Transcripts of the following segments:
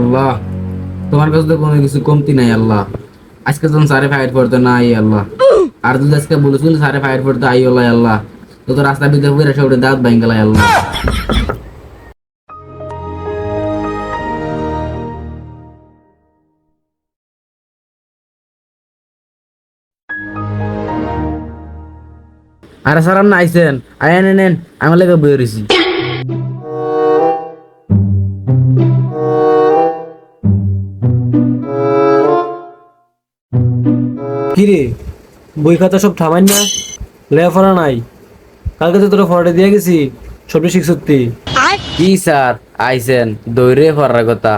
আল্লাহ, তোমার কাছে তো কোনো কিছু কমতি নাই আল্লাহ। আজকে যখন সারে করতে না আই আল্লাহ। আর যদি আজকে সারে করতে আই আল্লাহ আল্লাহ, তো তো রাস্তা সব দাঁত আল্লাহ। আরে আইসেন আয় নেন আমার লেগে বই রয়েছি। কিরে বই খাতা সব থামাই না? লেখাপড়া নাই। কালকে তো তোরা ফটো দিয়ে গেছি সবটি শিখছতি কি স্যার আইসেন দৌড়ে পড়ার কথা।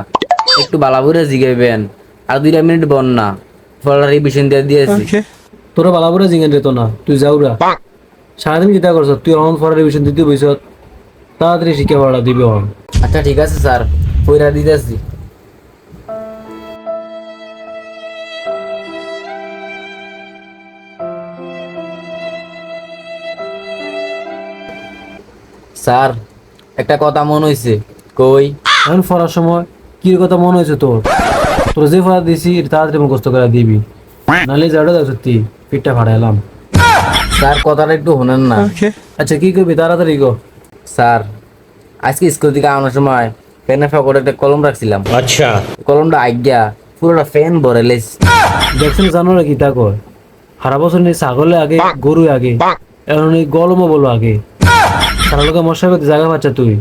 একটু বালাবুরে জিগাইবেন আর দুইটা মিনিট বন না। পড়ার এই বিষয় দিয়ে দিয়েছি তোরা বালাবুরা জিঙেন রে তো না তুই যাওরা সারাদিন কিতা করছ? তুই অন ফটো রিভিশন দিতে বইছ তাড়াতাড়ি শিক্ষা পড়া দিবে অন। আচ্ছা ঠিক আছে স্যার পয়রা দিতেছি। স্যার একটা কথা মনে হয়েছে কই? এখন ফরার সময় কি কথা মনে হয়েছে তোর? তোর যে ফরা দিছি তাড়াতাড়ি মুখস্থ করে দিবি। নালে যাড়ো দাও সত্যি পিঠটা ফাড়াইলাম স্যার কথাটা একটু শোনেন না। আচ্ছা কি করবি তাড়াতাড়ি গো স্যার আজকে স্কুল থেকে আনার সময় পেনে ফকটে একটা কলম রাখছিলাম। আচ্ছা। কলমটা আজ্ঞা পুরোটা ফ্যান ভরে লেস। দেখছেন জানো না কি তা কর সারা বছর নিয়ে ছাগলে আগে গরু আগে এখন এই গলমও বলো আগে। সারা লোকে মশা করতে জায়গা পাচ্ছ তুই?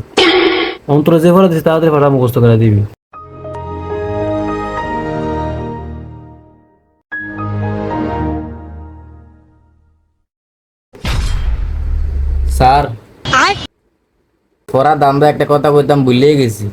অন্তরে যে ভরা দিস তাড়াতাড়ি ভাড়া মুখস্থ করে দিবি। স্যার পড়া দাম একটা কথা বলতাম ভুলেই গেছি।